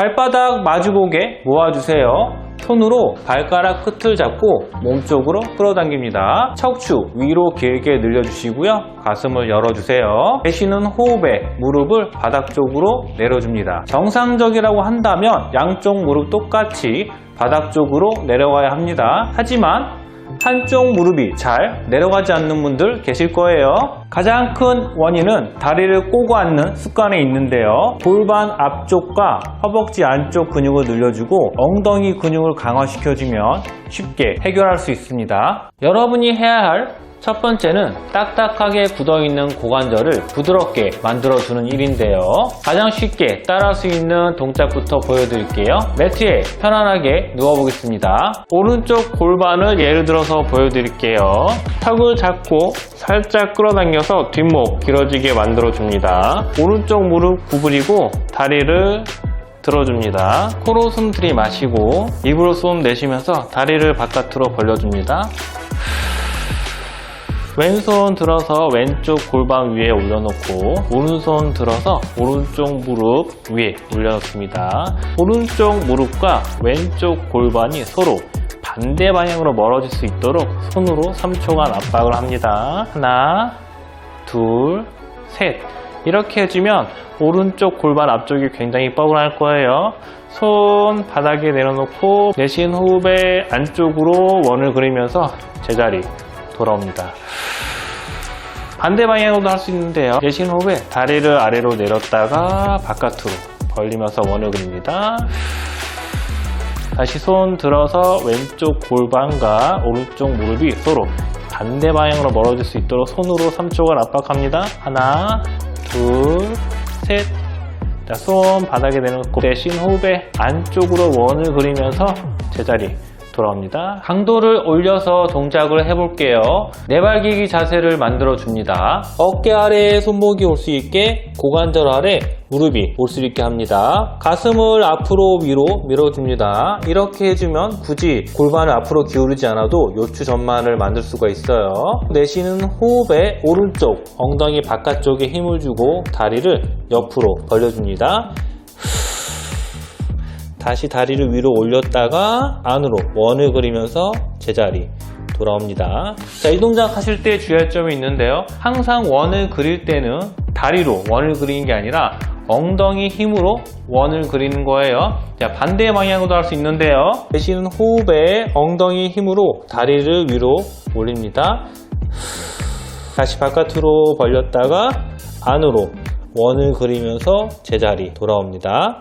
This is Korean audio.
발바닥 마주보게 모아주세요. 손으로 발가락 끝을 잡고 몸쪽으로 끌어당깁니다. 척추 위로 길게 늘려주시고요. 가슴을 열어주세요. 내쉬는 호흡에 무릎을 바닥 쪽으로 내려줍니다. 정상적이라고 한다면 양쪽 무릎 똑같이 바닥 쪽으로 내려가야 합니다. 하지만 한쪽 무릎이 잘 내려가지 않는 분들 계실 거예요. 가장 큰 원인은 다리를 꼬고 앉는 습관에 있는데요. 골반 앞쪽과 허벅지 안쪽 근육을 늘려주고 엉덩이 근육을 강화시켜주면 쉽게 해결할 수 있습니다. 여러분이 해야 할 첫 번째는 딱딱하게 굳어있는 고관절을 부드럽게 만들어주는 일인데요. 가장 쉽게 따라할 수 있는 동작부터 보여드릴게요. 매트에 편안하게 누워보겠습니다. 오른쪽 골반을 예를 들어서 보여드릴게요. 턱을 잡고 살짝 끌어당겨서 뒷목 길어지게 만들어줍니다. 오른쪽 무릎 구부리고 다리를 들어줍니다. 코로 숨 들이마시고 입으로 숨 내쉬면서 다리를 바깥으로 벌려줍니다. 왼손 들어서 왼쪽 골반 위에 올려놓고 오른손 들어서 오른쪽 무릎 위에 올려놓습니다. 오른쪽 무릎과 왼쪽 골반이 서로 반대 방향으로 멀어질 수 있도록 손으로 3초간 압박을 합니다. 하나, 둘, 셋. 이렇게 해주면 오른쪽 골반 앞쪽이 굉장히 뻐근할 거예요. 손 바닥에 내려놓고 내쉬는 호흡에 안쪽으로 원을 그리면서 제자리 돌아옵니다. 반대 방향으로도 할 수 있는데요. 내쉬는 호흡에 다리를 아래로 내렸다가 바깥으로 벌리면서 원을 그립니다. 다시 손 들어서 왼쪽 골반과 오른쪽 무릎이 서로 반대 방향으로 멀어질 수 있도록 손으로 3초간 압박합니다. 하나, 둘, 셋. 자, 손 바닥에 내놓고 내쉬는 호흡에 안쪽으로 원을 그리면서 제자리 돌아옵니다. 강도를 올려서 동작을 해볼게요. 내발기기 자세를 만들어 줍니다. 어깨 아래에 손목이 올 수 있게 고관절 아래 무릎이 올 수 있게 합니다. 가슴을 앞으로 위로 밀어줍니다. 이렇게 해주면 굳이 골반을 앞으로 기울이지 않아도 요추 전만을 만들 수가 있어요. 내쉬는 호흡에 오른쪽 엉덩이 바깥쪽에 힘을 주고 다리를 옆으로 벌려줍니다. 다시 다리를 위로 올렸다가 안으로 원을 그리면서 제자리 돌아옵니다. 자, 이 동작 하실 때 주의할 점이 있는데요. 항상 원을 그릴 때는 다리로 원을 그리는 게 아니라 엉덩이 힘으로 원을 그리는 거예요. 자, 반대 방향으로도 할 수 있는데요. 내쉬는 호흡에 엉덩이 힘으로 다리를 위로 올립니다. 다시 바깥으로 벌렸다가 안으로 원을 그리면서 제자리 돌아옵니다.